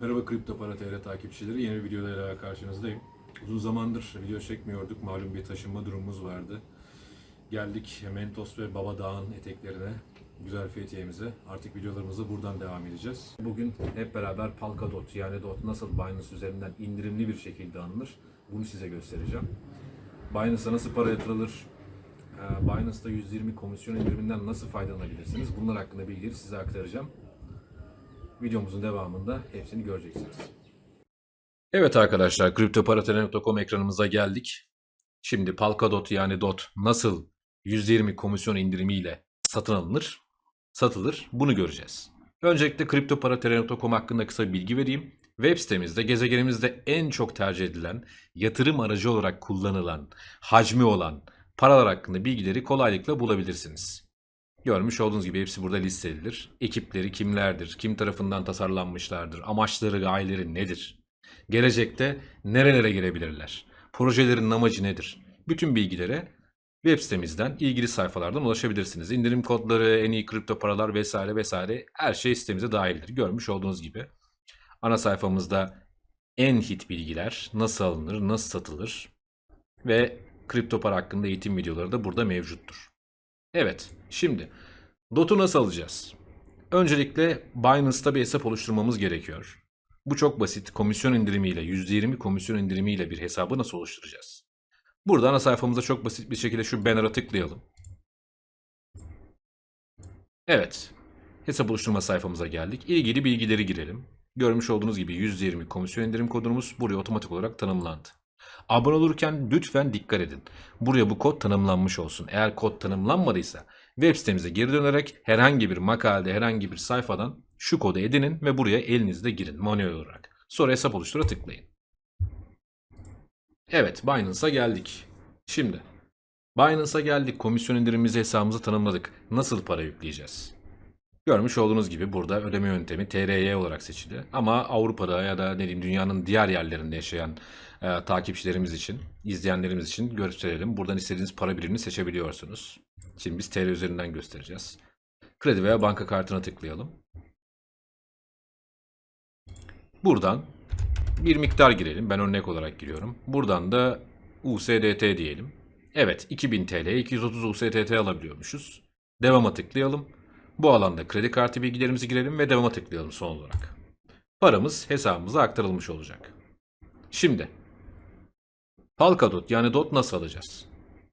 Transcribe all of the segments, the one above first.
Merhaba Kripto Para TR takipçileri. Yeni bir videoyla karşınızdayım. Uzun zamandır video çekmiyorduk. Malum bir taşınma durumumuz vardı. Geldik Mentos ve Baba Dağ'ın eteklerine, güzel Fethiye'mize. Artık videolarımıza buradan devam edeceğiz. Bugün hep beraber Polkadot yani DOT nasıl Binance üzerinden indirimli bir şekilde alınır bunu size göstereceğim. Binance'a nasıl para yatırılır, e, Binance'da 120 komisyon indiriminden nasıl faydalanabilirsiniz bunlar hakkında bilgileri size aktaracağım. Videomuzun devamında hepsini göreceksiniz. Evet arkadaşlar, CryptoParaTele.com ekranımıza geldik. Şimdi Polkadot yani DOT nasıl 120 komisyon indirimiyle satın alınır, satılır bunu göreceğiz. Öncelikle CryptoParaTele.com hakkında kısa bir bilgi vereyim. Web sitemizde gezegenimizde en çok tercih edilen, yatırım aracı olarak kullanılan, hacmi olan paralar hakkında bilgileri kolaylıkla bulabilirsiniz. Görmüş olduğunuz gibi hepsi burada listelidir. Ekipleri kimlerdir, kim tarafından tasarlanmışlardır, amaçları, gayeleri nedir? Gelecekte nerelere gelebilirler? Projelerin amacı nedir? Bütün bilgilere web sitemizden ilgili sayfalardan ulaşabilirsiniz. İndirim kodları, en iyi kripto paralar vesaire vesaire her şey sitemize dahildir. Görmüş olduğunuz gibi ana sayfamızda en hit bilgiler, nasıl alınır, nasıl satılır ve kripto para hakkında eğitim videoları da burada mevcuttur. Evet, şimdi DOT'u nasıl alacağız? Öncelikle Binance'da bir hesap oluşturmamız gerekiyor. Bu çok basit. Komisyon indirimiyle, %20 komisyon indirimiyle bir hesabı nasıl oluşturacağız? Burada ana sayfamıza çok basit bir şekilde şu banner'a tıklayalım. Evet, hesap oluşturma sayfamıza geldik. İlgili bilgileri girelim. Görmüş olduğunuz gibi %20 komisyon indirim kodumuz buraya otomatik olarak tanımlandı. Abone olurken lütfen dikkat edin. Buraya bu kod tanımlanmış olsun. Eğer kod tanımlanmadıysa web sitemize geri dönerek herhangi bir makalede herhangi bir sayfadan şu kodu edinin ve buraya elinizle girin manuel olarak. Sonra hesap oluştura tıklayın. Evet Binance'a geldik. Şimdi Binance'a geldik. Komisyon indirimimizi hesabımıza tanımladık. Nasıl para yükleyeceğiz? Görmüş olduğunuz gibi burada ödeme yöntemi TRY olarak seçili. Ama Avrupa'da ya da ne diyeyim dünyanın diğer yerlerinde yaşayan e, takipçilerimiz için, izleyenlerimiz için gösterelim. Buradan istediğiniz para birimini seçebiliyorsunuz. Şimdi biz TL üzerinden göstereceğiz. Kredi veya banka kartına tıklayalım. Buradan bir miktar girelim. Ben örnek olarak giriyorum. Buradan da USDT diyelim. Evet 2000 TL 230 USDT alabiliyormuşuz. Devama tıklayalım. Bu alanda kredi kartı bilgilerimizi girelim ve devama tıklayalım son olarak. Paramız hesabımıza aktarılmış olacak. Şimdi Polkadot yani DOT nasıl alacağız?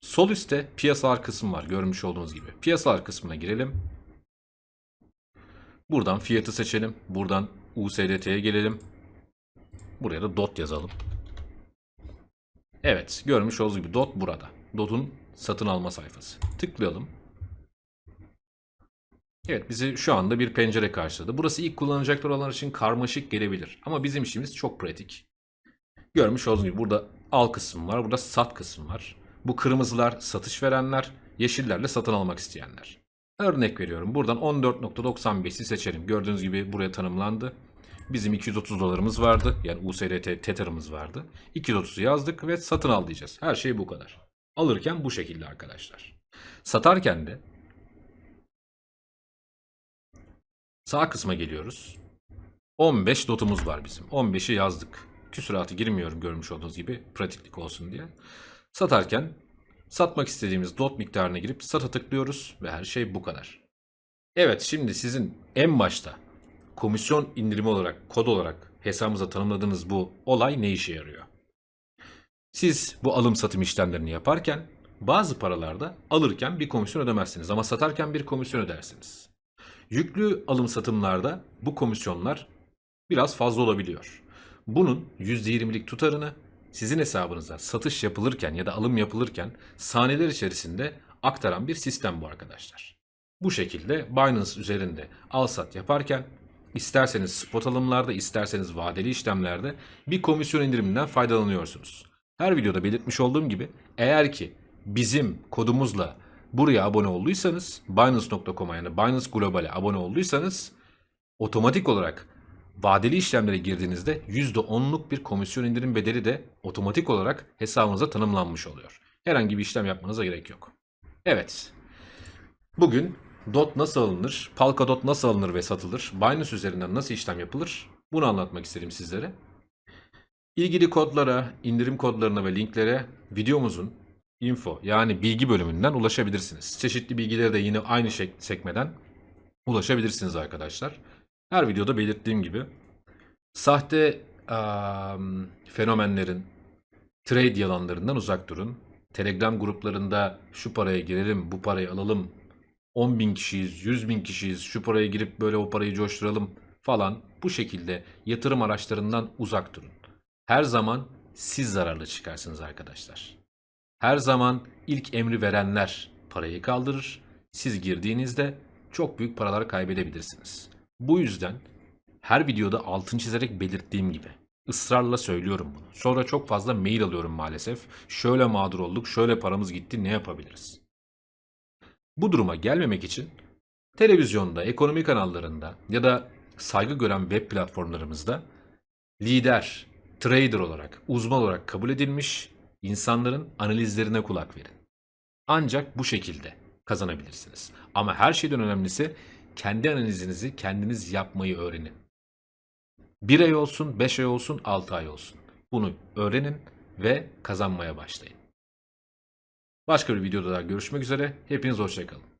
Sol üstte piyasalar kısmı var görmüş olduğunuz gibi. Piyasalar kısmına girelim. Buradan fiyatı seçelim. Buradan USDT'ye gelelim. Buraya da DOT yazalım. Evet görmüş olduğunuz gibi DOT burada. DOT'un satın alma sayfası. Tıklayalım. Evet bizi şu anda bir pencere karşıladı. Burası ilk kullanacaklar olanlar için karmaşık gelebilir. Ama bizim işimiz çok pratik. Görmüş olduğunuz gibi burada al kısmı var. Burada sat kısmı var. Bu kırmızılar satış verenler, yeşillerle satın almak isteyenler. Örnek veriyorum. Buradan 14.95'i seçelim. Gördüğünüz gibi buraya tanımlandı. Bizim 230 dolarımız vardı. Yani USDT Tether'ımız vardı. 230'u yazdık ve satın al diyeceğiz. Her şey bu kadar. Alırken bu şekilde arkadaşlar. Satarken de Sağ kısma geliyoruz. 15 dotumuz var bizim. 15'i yazdık. Küsuratı girmiyorum görmüş olduğunuz gibi pratiklik olsun diye. Satarken satmak istediğimiz dot miktarına girip sata tıklıyoruz ve her şey bu kadar. Evet şimdi sizin en başta komisyon indirimi olarak kod olarak hesabımıza tanımladığınız bu olay ne işe yarıyor? Siz bu alım satım işlemlerini yaparken bazı paralarda alırken bir komisyon ödemezsiniz ama satarken bir komisyon ödersiniz. Yüklü alım satımlarda bu komisyonlar biraz fazla olabiliyor. Bunun %20'lik tutarını sizin hesabınıza satış yapılırken ya da alım yapılırken saniyeler içerisinde aktaran bir sistem bu arkadaşlar. Bu şekilde Binance üzerinde al sat yaparken isterseniz spot alımlarda isterseniz vadeli işlemlerde bir komisyon indiriminden faydalanıyorsunuz. Her videoda belirtmiş olduğum gibi eğer ki bizim kodumuzla buraya abone olduysanız Binance.com'a yani Binance Global'e abone olduysanız otomatik olarak vadeli işlemlere girdiğinizde %10'luk bir komisyon indirim bedeli de otomatik olarak hesabınıza tanımlanmış oluyor. Herhangi bir işlem yapmanıza gerek yok. Evet. Bugün DOT nasıl alınır, Polkadot nasıl alınır ve satılır, Binance üzerinden nasıl işlem yapılır Bunu anlatmak istedim sizlere. İlgili kodlara, indirim kodlarına ve linklere videomuzun info yani bilgi bölümünden ulaşabilirsiniz. Çeşitli bilgilere de yine aynı sekmeden ulaşabilirsiniz arkadaşlar. Her videoda belirttiğim gibi sahte am, fenomenlerin, trade yalanlarından uzak durun. Telegram gruplarında şu paraya girelim, bu parayı alalım, 10 bin kişiyiz, 100 bin kişiyiz, şu paraya girip böyle o parayı coşturalım falan bu şekilde yatırım araçlarından uzak durun. Her zaman siz zararlı çıkarsınız arkadaşlar. Her zaman ilk emri verenler parayı kaldırır. Siz girdiğinizde çok büyük paralar kaybedebilirsiniz. Bu yüzden her videoda altın çizerek belirttiğim gibi ısrarla söylüyorum bunu. Sonra çok fazla mail alıyorum maalesef. Şöyle mağdur olduk, şöyle paramız gitti, ne yapabiliriz? Bu duruma gelmemek için televizyonda, ekonomi kanallarında ya da saygı gören web platformlarımızda lider, trader olarak, uzman olarak kabul edilmiş insanların analizlerine kulak verin. Ancak bu şekilde kazanabilirsiniz. Ama her şeyden önemlisi kendi analizinizi kendiniz yapmayı öğrenin. Bir ay olsun, beş ay olsun, altı ay olsun. Bunu öğrenin ve kazanmaya başlayın. Başka bir videoda daha görüşmek üzere. Hepiniz hoşçakalın.